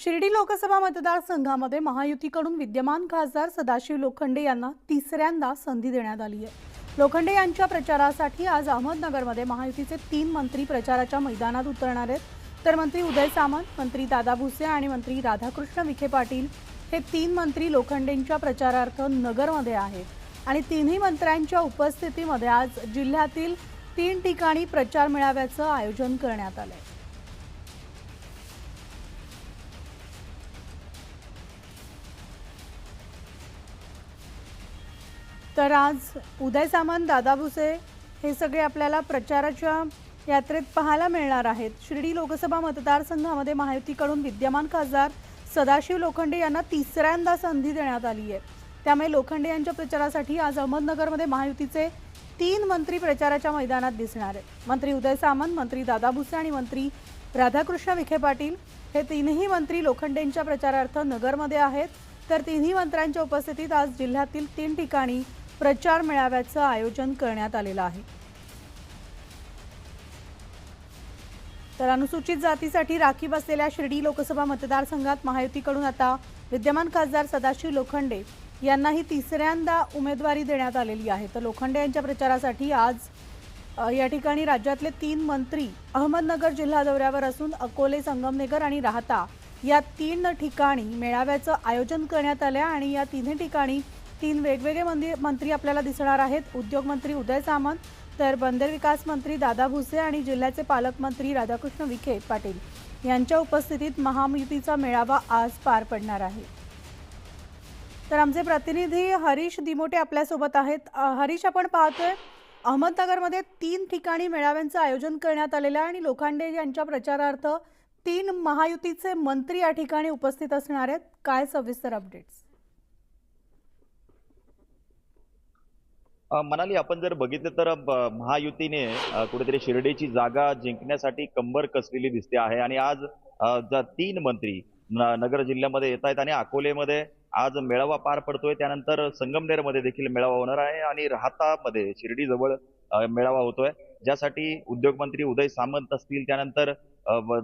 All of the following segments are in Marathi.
शिर्डी लोकसभा मतदारसंघामध्ये महायुतीकडून विद्यमान खासदार सदाशिव लोखंडे यांना तिसऱ्यांदा संधी देण्यात आली आहे. लोखंडे यांच्या प्रचारासाठी आज अहमदनगरमध्ये महायुतीचे तीन मंत्री प्रचाराच्या मैदानात उतरणार आहेत. तर मंत्री उदय सामंत मंत्री दादा भुसे आणि मंत्री राधाकृष्ण विखे पाटील हे तीन मंत्री लोखंडेंच्या प्रचारार्थ नगरमध्ये आहेत. आणि तिन्ही मंत्र्यांच्या उपस्थितीमध्ये आज जिल्ह्यातील तीन ठिकाणी प्रचार मेळाव्याचं आयोजन करण्यात आलं आहे तर आज उदय सामंत दादा भुसे हे सगळे आपल्याला प्रचाराच्या यात्रेत पाहायला मिळणार आहेत. शिर्डी लोकसभा मतदारसंघामध्ये महायुतीकडून विद्यमान खासदार सदाशिव लोखंडे यांना तिसऱ्यांदा संधी देण्यात आली आहे. त्यामुळे लोखंडे यांच्या प्रचारासाठी आज अहमदनगरमध्ये महायुतीचे तीन मंत्री प्रचाराच्या मैदानात दिसणार आहेत. मंत्री उदय सामंत मंत्री दादा भुसे आणि मंत्री राधाकृष्ण विखे पाटील हे तीनही मंत्री लोखंडेंच्या प्रचारार्थ नगरमध्ये आहेत. तर तिन्ही मंत्र्यांच्या उपस्थितीत आज जिल्ह्यातील तीन ठिकाणी प्रचार मेळाव्याचं आयोजन करण्यात आलेलं आहे. तर अनुसूचित जातीसाठी राखीव असलेल्या शिर्डी लोकसभा मतदारसंघात महायुतीकडून आता विद्यमान खासदार सदाशिव लोखंडे यांनाही तिसऱ्यांदा उमेदवारी देण्यात आलेली आहे. तर लोखंडे यांच्या प्रचारासाठी आज या ठिकाणी राज्यातले तीन मंत्री अहमदनगर जिल्हा दौऱ्यावर असून अकोले संगमनेर आणि राहता या तीन ठिकाणी मेळाव्याचं आयोजन करण्यात आलं आहे आणि या तिन्ही ठिकाणी तीन वेगवेगळे मंदिर मंत्री आपल्याला दिसणार आहेत. उद्योगमंत्री उदय सामंत तर बंदर विकास मंत्री दादा भुसे आणि जिल्ह्याचे पालकमंत्री राधाकृष्ण विखे पाटील. यांच्या उपस्थितीत महायुतीचा मेळावा आज पार पडणार आहे. तर आमचे प्रतिनिधी हरीश दिमोटे आपल्यासोबत आहेत. हरीश आपण पाहतोय अहमदनगरमध्ये तीन ठिकाणी मेळाव्यांचं आयोजन करण्यात आलेलं आहे आणि लोखंडे यांच्या प्रचारार्थ तीन महायुतीचे मंत्री या ठिकाणी उपस्थित असणार आहेत. काय सविस्तर अपडेट्स मनाली आपण जर बघितलं तर महायुतीने कुठेतरी शिर्डीची जागा जिंकण्यासाठी कंबर कसलेली दिसते आहे. आणि आज ज्या तीन मंत्री न- नगर जिल्ह्यामध्ये येत आहेत आणि अकोलेमध्ये आज मेळावा पार पडतोय. त्यानंतर संगमनेरमध्ये देखील मेळावा होणार आहे आणि राहतामध्ये शिर्डीजवळ मेळावा होतोय. ज्यासाठी उद्योगमंत्री उदय सामंत असतील त्यानंतर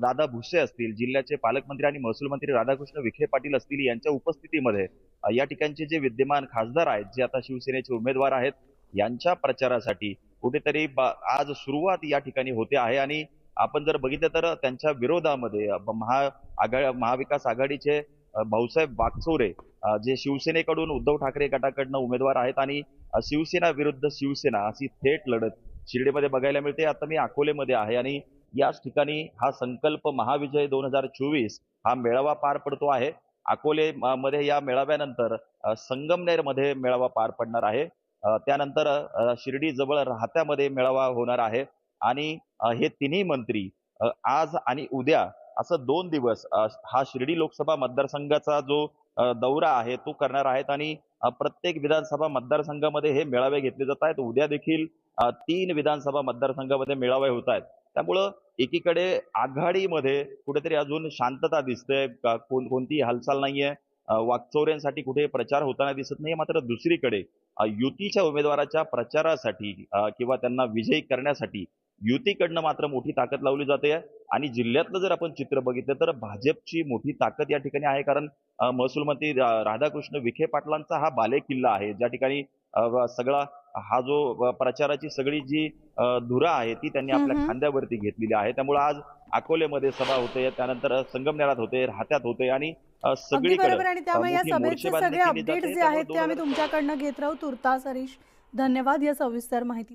दादा भुसे असतील जिल्ह्याचे पालकमंत्री आणि महसूल मंत्री राधाकृष्ण विखे पाटील असतील यांच्या उपस्थितीमध्ये या ठिकाणचे जे विद्यमान खासदार आहेत जे आता शिवसेनेचे उमेदवार आहेत यांच्या प्रचारासाठी कुठेतरी ब- आज सुरुवात या ठिकाणी होते आहे. आणि आपण जर बघितलं तर त्यांच्या विरोधामध्ये महा आघा महाविकास आघाडीचे भाऊसाहेब वाकचोरे जे शिवसेनेकडून उद्धव ठाकरे गटाकडनं उमेदवार आहेत आणि शिवसेना विरुद्ध शिवसेना अशी थेट लढत शिर्डीमध्ये बघायला मिळते. आता मी अकोलेमध्ये आहे आणि याच ठिकाणी हा संकल्प महाविजय दोन हजार चोवीस हा मेळावा पार पडतो आहे. अकोले मध्ये या मेळाव्यानंतर संगमनेरमध्ये मेळावा पार पडणार आहे. त्यानंतर शिर्डी जवळ राहत्यामध्ये मेळावा होणार आहे. आणि हे तिन्ही मंत्री आज आणि उद्या असं दोन दिवस हा शिर्डी लोकसभा मतदारसंघाचा जो दौरा आहे तो करणार आहेत. आणि प्रत्येक विधानसभा मतदारसंघामध्ये हे मेळावे घेतले जात आहेत. उद्या देखील तीन विधानसभा मतदारसंघामध्ये मेळावे होत आहेत. त्यामुळं एकीकडे आघाडीमध्ये कुठेतरी अजून शांतता दिसते. का- कोण कोणतीही हालचाल नाहीये. वाकचौऱ्यांसाठी कुठे प्रचार होताना दिसत नाही मात्र दुसरीकडे युतीच्या उमेदवाराच्या प्रचारासाठी किंवा त्यांना विजयी करण्यासाठी युतीकडनं मात्र मोठी ताकद लावली जाते. आणि जिल्ह्यातलं जर आपण चित्र बघितलं तर भाजपची मोठी ताकद या ठिकाणी आहे. कारण महसूल मंत्री राधाकृष्ण विखे पाटलांचा हा बालेकिल्ला आहे. ज्या ठिकाणी सगळा हा जो प्रचाराची सगळी जी धुरा आहे ती त्यांनी आपल्या. खांद्यावरती घेतलेली आहे त्यामुळे आज अकोलेमध्ये सभा होते त्यानंतर संगमनेरात होते राहत्यात होते आणि सगळीकडे बरोबर आणि त्यामुळे या सभेचे सगळे. अपडेट्स जे आहेत ते आम्ही 2000 तुमच्याकडनं घेत राहू तुर्तास हरीश धन्यवाद या सविस्तर माहिती